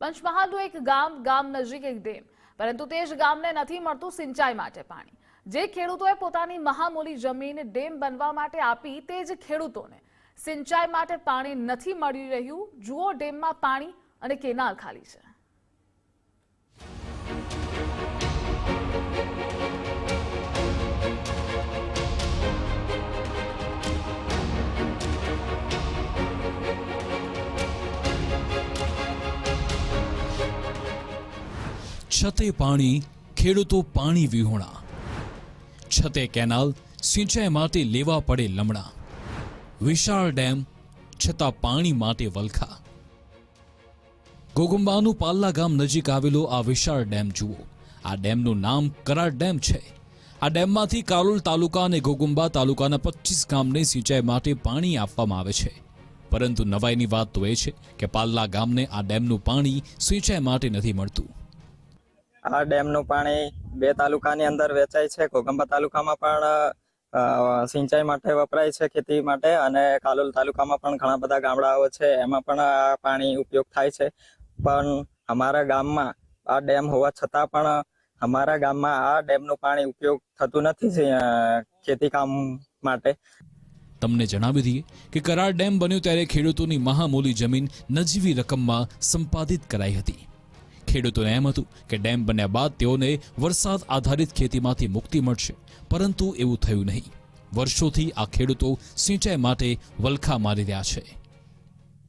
પંચમહાલનું એક ગામ ગામ નજીક એક ડેમ. પરંતુ તે જ ગામને નથી મળતું સિંચાઈ માટે પાણી. જે ખેડૂતોએ પોતાની મહામૂલી જમીન ડેમ બનવા માટે આપી તે જ ખેડૂતોને સિંચાઈ માટે પાણી નથી મળી રહ્યું. જુઓ ડેમમાં પાણી અને કેનાલ ખાલી છે. છતે પાણી, ખેડૂતો પાણી વિહોણા. છતે કેનાલ, સિંચાઈ માટે લેવા પડે લમણા. વિશાળ ડેમ, છતાં પાણી માટે વલખા. ગોગુંબાનું પાલ્લા ગામ નજીક આવેલો આ વિશાળ ડેમ જુઓ. આ ડેમનું નામ કરાડ ડેમ છે. આ ડેમમાંથી કાલોલ તાલુકા અને ગોગુંબા તાલુકાના પચીસ ગામને સિંચાઈ માટે પાણી આપવામાં આવે છે. પરંતુ નવાઈની વાત તો એ છે કે પાલ્લા ગામને આ ડેમનું પાણી સિંચાઈ માટે નથી મળતું. આ ડેમનું પાણી બે તાલુકાની અંદર વેચાય છે. કોગંબા તાલુકામાં પણ સિંચાઈ માટે વપરાય છે ખેતી માટે અને કાલોલ તાલુકામાં પણ ઘણા બધા ગામડાઓ છે. એમાં પણ આ પાણી ઉપયોગ થાય છે. પણ અમારા ગામમાં આ ડેમ હોવા છતાં પણ અમારા ગામમાં આ ડેમનું પાણી ઉપયોગ થતું નથી ખેતી કામ માટે. તમને જણાવી દઈએ કે કરાર ડેમ બન્યો ત્યારે ખેડૂતોની મહામૂલી જમીન નજીવી રકમમાં સંપાદિત કરાઈ હતી. ખેડૂતોને એમ હતું કે ડેમ બન્યા બાદ તેઓને વરસાદ આધારિત ખેતીમાંથી મુક્તિ મળશે, પરંતુ એવું થયું નહીં. વર્ષોથી આ ખેડૂતો સિંચાઈ માટે વલખા મારી રહ્યા છે.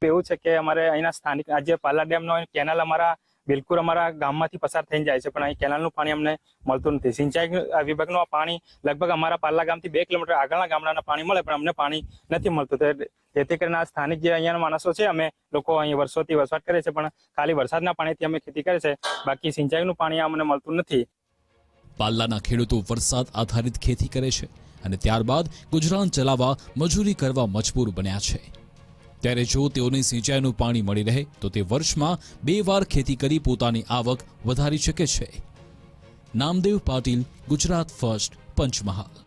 એવું છે કે અમારે અહીંના સ્થાનિક આજે પાલા ડેમનો કેનાલ અમારા બિલકુલ અમારા ગામમાંથી પસાર થઈને જાય છે, પણ અહીં કેનાલનું પાણી અમને મળતું નથી. સિંચાઈ વિભાગનું આ પાણી લગભગ અમારા પાલા ગામથી બે કિલોમીટર આગળના ગામડાના પાણી મળે, પણ અમને પાણી નથી મળતું. જેથી કરીને આ સ્થાનિક જે અહીંયાના માણસો છે, અમે લોકો અહીં વર્ષોથી વસવાટ કરે છે, પણ ખાલી વરસાદના પાણીથી અમે ખેતી કરે છે, બાકી સિંચાઈનું પાણી અમને મળતું નથી. પાલ્લાના ખેડૂતો વરસાદ આધારિત ખેતી કરે છે અને ત્યારબાદ ગુજરાન ચલાવવા મજૂરી કરવા મજબૂર બન્યા છે. ત્યારે જો તેઓને સિંચાઈનું પાણી મળી રહે, તો તે વર્ષમાં બે વાર ખેતી કરી પોતાની આવક વધારી શકે છે. નામદેવ પાટીલ, ગુજરાત ફર્સ્ટ, પંચમહાલ.